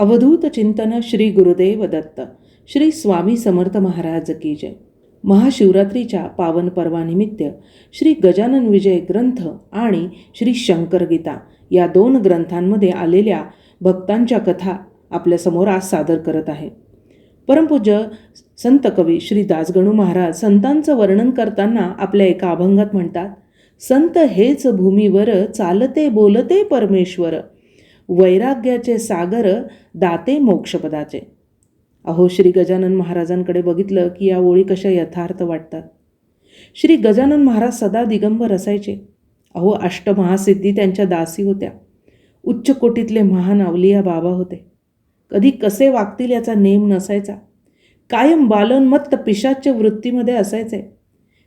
अवधूत चिंतन श्री गुरुदेव दत्त. श्री स्वामी समर्थ महाराज की जय. महाशिवरात्रीच्या पावन पर्वानिमित्त श्री गजानन विजय ग्रंथ आणि श्री शंकर गीता या दोन ग्रंथांमध्ये आलेल्या भक्तांच्या कथा आपल्यासमोर आज सादर करत आहे. परमपूज्य संत कवी श्री दासगणू महाराज संतांचं वर्णन करताना आपल्या एका अभंगात म्हणतात संत हेच भूमीवर चालते बोलते परमेश्वर वैराग्याचे सागर दाते मोक्षपदाचे. अहो श्री गजानन महाराजांकडे बघितलं की या ओळी कशा यथार्थ वाटतात. श्री गजानन महाराज सदा दिगंबर असायचे. अहो अष्टमहासिद्धी त्यांच्या दासी होत्या. उच्च कोटीतले महान अवलिया बाबा होते. कधी कसे वागतील याचा नेम नसायचा. कायम बालनमत्त पिशाच्या वृत्तीमध्ये असायचे.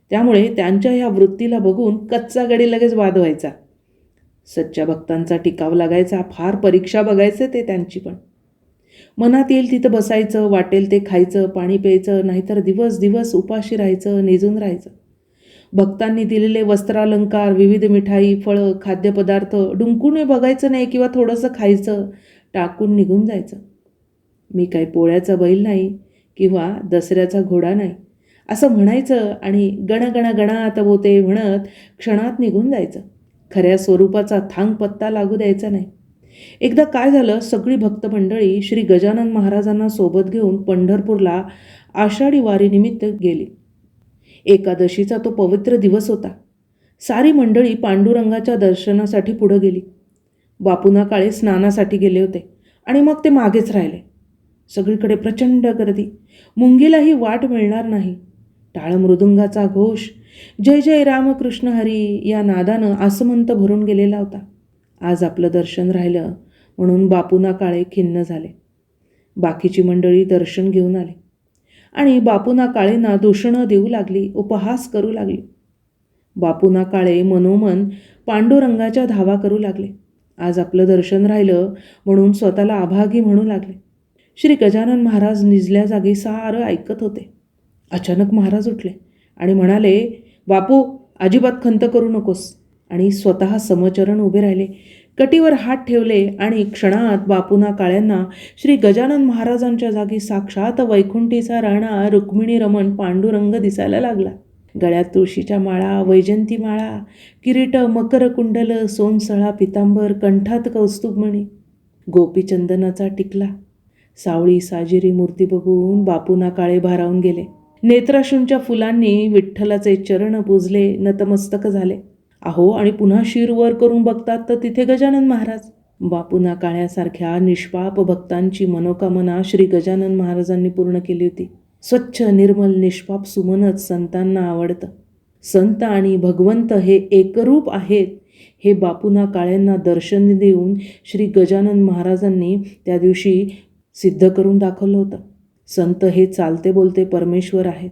त्यामुळे त्यांच्या ह्या वृत्तीला बघून कच्चा गडी लगेच वाद व्हायचा सच्च्या भक्तांचा टिकाव लागायचा फार परीक्षा बघायचे ते त्यांची पण. मनात येईल तिथं बसायचं वाटेल ते खायचं पाणी प्यायचं नाहीतर दिवस दिवस उपाशी राहायचं निजून राहायचं. भक्तांनी दिलेले वस्त्रालंकार विविध मिठाई फळं खाद्यपदार्थ डुंकून बघायचं नाही किंवा थोडंसं खायचं टाकून निघून जायचं. मी काही पोळ्याचा बैल नाही किंवा दसऱ्याचा घोडा नाही असं म्हणायचं आणि गणगण गणात बोते म्हणत क्षणात निघून जायचं. खऱ्या स्वरूपाचा थांग पत्ता लागू द्यायचा नाही. एकदा काय झालं सगळी भक्त मंडळी श्री गजानन महाराजांना सोबत घेऊन पंढरपूरला आषाढी वारीनिमित्त गेली. एकादशीचा तो पवित्र दिवस होता. सारी मंडळी पांडुरंगाच्या दर्शनासाठी पुढं गेली. बापुना काळे स्नानासाठी गेले होते आणि मग ते मागेच राहिले. सगळीकडे प्रचंड गर्दी. मुंगीलाही वाट मिळणार नाही. टाळ मृदुंगाचा घोष जय जय रामकृष्ण हरी या नादानं आसमंत भरून गेलेला होता. आज आपलं दर्शन राहिलं म्हणून बापूना काळे खिन्न झाले. बाकीची मंडळी दर्शन घेऊन आले. आणि बापूना काळेंना दूषणं देऊ लागली उपहास करू लागली. बापूना काळे मनोमन पांडुरंगाच्या धावा करू लागले. आज आपलं दर्शन राहिलं म्हणून स्वतःला अभागी म्हणू लागले. श्री गजानन महाराज निजल्या जागी सारं ऐकत होते. अचानक महाराज उठले आणि म्हणाले बापू अजिबात खंत करू नकोस. आणि स्वतः समचरण उभे राहिले. कटीवर हात ठेवले आणि क्षणात बापूना काळ्यांना श्री गजानन महाराजांच्या जागी साक्षात वैकुंठीचा राणा रुक्मिणी रमण पांडुरंग दिसायला लागला. गळ्यात तुळशीच्या माळा वैजंती माळा किरीट मकर कुंडल सोनसळा पितांबर कंठात कौस्तुभमणी गोपीचंदनाचा टिकला. सावळी साजिरी मूर्ती बघून बापूना काळे भारावून गेले. नेत्राशूंच्या फुलांनी विठ्ठलाचे चरण पुजले नतमस्तक झाले. अहो आणि पुन्हा शिर वर करून बघतात तर तिथे गजानन महाराज. बापूना काळ्यासारख्या निष्पाप भक्तांची मनोकामना श्री गजानन महाराजांनी पूर्ण केली होती. स्वच्छ निर्मल निष्पाप सुमनच संतांना आवडतं. संत आणि भगवंत हे एकरूप आहेत हे बापूना काळ्यांना दर्शन देऊन श्री गजानन महाराजांनी त्या दिवशी सिद्ध करून दाखवलं होतं. संत हे चालते बोलते परमेश्वर आहेत.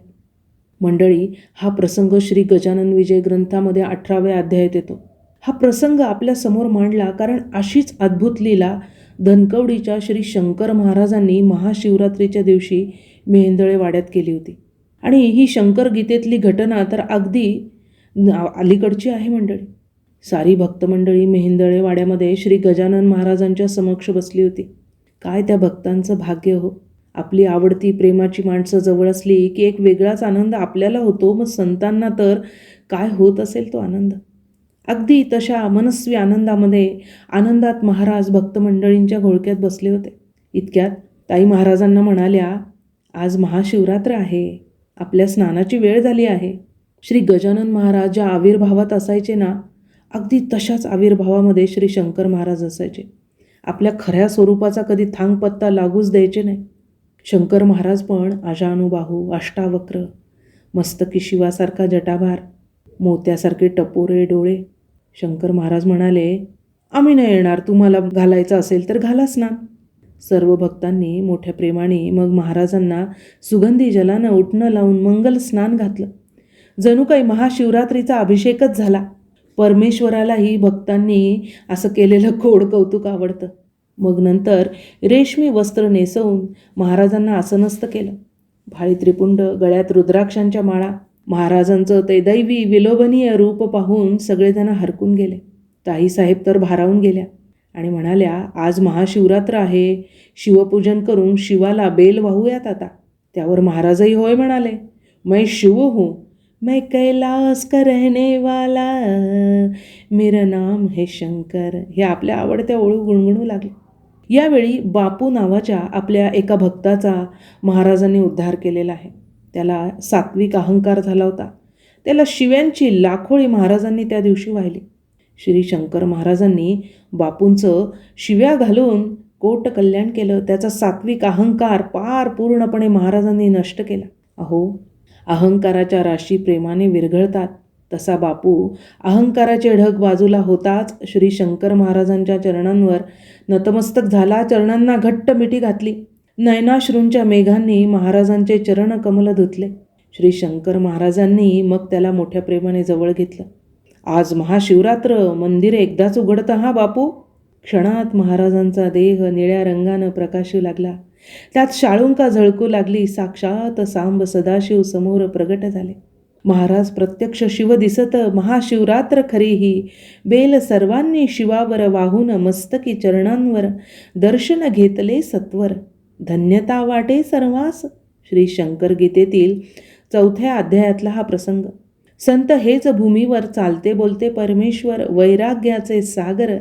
मंडळी हा प्रसंग श्री गजानन विजय ग्रंथामध्ये अठराव्या अध्यायात येतो. हा प्रसंग आपल्यासमोर मांडला कारण अशीच अद्भुत लीला धनकवडीच्या श्री शंकर महाराजांनी महाशिवरात्रीच्या दिवशी मेहेंदळे वाड्यात केली होती. आणि ही शंकर गीतेतली घटना तर अगदी अलीकडची आहे मंडळी. सारी भक्तमंडळी मेहेंदळे वाड्यामध्ये श्री गजानन महाराजांच्या समक्ष बसली होती. काय त्या भक्तांचं भाग्य हो? आपली आवडती प्रेमाची माणसं जवळ असली की एक वेगळाच आनंद आपल्याला होतो. मग संतांना तर काय होत असेल तो आनंद? अगदी तशा मनस्वी आनंदामध्ये आनंदात महाराज भक्तमंडळींच्या घोळक्यात बसले होते. इतक्यात ताई महाराजांना म्हणाल्या आज महाशिवरात्र आहे. आपल्या स्नानाची वेळ झाली आहे. श्री गजानन महाराज ज्या आविर्भावात असायचे ना? अगदी तशाच आविर्भावामध्ये श्री शंकर महाराज असायचे. आपल्या खऱ्या स्वरूपाचा कधी थांग पत्ता लागूच द्यायचे नाही. शंकर महाराज पण आजानुबाहू अष्टावक्र मस्तकी शिवासारखा जटाभार मोत्यासारखे टपोरे डोळे. शंकर महाराज म्हणाले आम्ही नाही येणार तुम्हाला घालायचं असेल तर घालाच ना. सर्व भक्तांनी मोठ्या प्रेमाने मग महाराजांना सुगंधी जलानं उठणं लावून मंगल स्नान घातलं. जणू काही महाशिवरात्रीचा अभिषेकच झाला. परमेश्वरालाही भक्तांनी असं केलेलं खोड कौतुक आवडतं. मग नंतर रेशमी वस्त्र नेसवून महाराजांना आसनस्थ केलं. भाळी त्रिपुंड गळ्यात रुद्राक्षांच्या माळा महाराजांचं ते दैवी विलोभनीय रूप पाहून सगळेजण हरकून गेले. ताईसाहेब तर भारावून गेल्या आणि म्हणाल्या आज महाशिवरात्र आहे. शिवपूजन करून शिवाला बेल वाहूयात आता. त्यावर महाराजही होय म्हणाले मैं शिव हूँ. मैं कैलास का रहने वाला मेरा नाम है शंकर. हे आपल्या आवडत्या ओळू गुणगुणू लागले. यावेळी बापू नावाच्या आपल्या एका भक्ताचा महाराजांनी उद्धार केलेला आहे. त्याला सात्विक अहंकार झाला होता. त्याला शिव्यांची लाखोळी महाराजांनी त्या दिवशी वाहिली. श्री शंकर महाराजांनी बापूंचं शिव्या घालून कोट कल्याण केलं. त्याचा सात्विक अहंकार पार पूर्णपणे महाराजांनी नष्ट केला. अहो अहंकाराच्या राशी प्रेमाने विरघळतात. तसा बापू अहंकाराचे ढग बाजूला होताच श्री शंकर महाराजांच्या चरणांवर नतमस्तक झाला चरणांना घट्ट मिठी घातली. नयनाश्रूंच्या मेघांनी महाराजांचे चरण कमल धुतले. श्री शंकर महाराजांनी मग त्याला मोठ्या प्रेमाने जवळ घेतलं. आज महाशिवरात्र मंदिर एकदाच उघडतं हा बापू. क्षणात महाराजांचा देह निळ्या रंगानं प्रकाशू लागला. त्यात शाळुंका झळकू लागली साक्षात सांब सदाशिव समोर प्रगट झाले. महाराज प्रत्यक्ष शिव दिसत महाशिवरात्र खरीही. बेल सर्वांनी शिवावर वाहून मस्तकी चरणांवर दर्शन घेतले सत्वर. धन्यता वाटे सर्वास श्री शंकर गीतेतील चौथ्या अध्यायातला हा प्रसंग. संत हेच भूमीवर चालते बोलते परमेश्वर वैराग्याचे सागर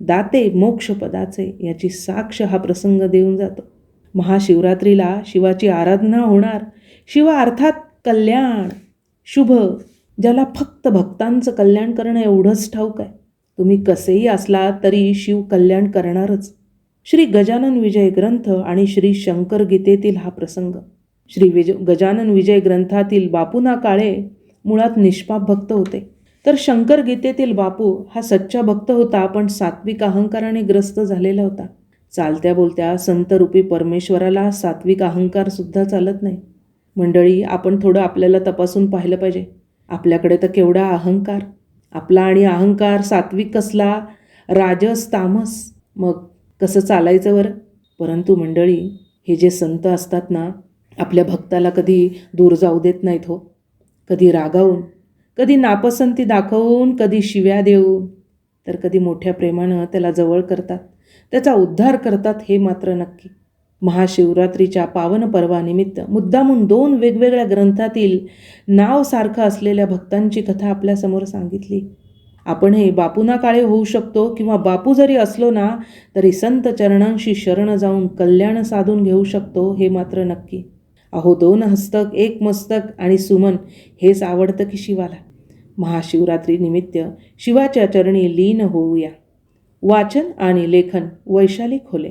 दाते मोक्षपदाचे याची साक्ष हा प्रसंग देऊन जातो. महाशिवरात्रीला शिवाची आराधना होणार. शिव अर्थात कल्याण. शुभ ज्याला फक्त भक्तांचं कल्याण करणं एवढंच ठाऊक आहे. तुम्ही कसेही असला तरी शिव कल्याण करणारच. श्री गजानन विजय ग्रंथ आणि श्री शंकर गीतेतील हा प्रसंग. श्री विज गजानन विजय ग्रंथातील बापूना काळे मुळात निष्पाप भक्त होते. तर शंकर गीतेतील बापू हा सच्चा भक्त होता पण सात्विक अहंकाराने ग्रस्त झालेला होता. चालत्या बोलत्या संतरूपी परमेश्वराला सात्विक अहंकार सुद्धा चालत नाही. मंडळी आपण थोडं आपल्याला तपासून पाहिलं पाहिजे. आपल्याकडे तर केवढा अहंकार. आपला आणि अहंकार सात्विक कसला? राजस तामस. मग कसं चालायचं बरं? परंतु मंडळी हे जे संत असतात ना आपल्या भक्ताला कधी दूर जाऊ देत नाहीत हो. कधी रागावून कधी नापसंती दाखवून कधी शिव्या देऊन. तर कधी मोठ्या प्रेमानं त्याला जवळ करतात. त्याचा उद्धार करतात हे मात्र नक्की. महाशिवरात्रीच्या पावन पर्वानिमित्त मुद्दामून दोन वेगवेगळ्या ग्रंथातील नाव सारखं असलेल्या भक्तांची कथा आपल्यासमोर सांगितली. आपण हे बापूना काळे होऊ शकतो किंवा बापू जरी असलो ना तरी संत चरणांशी शरण जाऊन कल्याण साधून घेऊ शकतो हे मात्र नक्की. अहो दोन हस्तक एक मस्तक आणि सुमन हेच आवडतं की शिवाला. महाशिवरात्रीनिमित्त शिवाच्या चरणी लीन होऊया. वाचन आणि लेखन वैशाली खोले.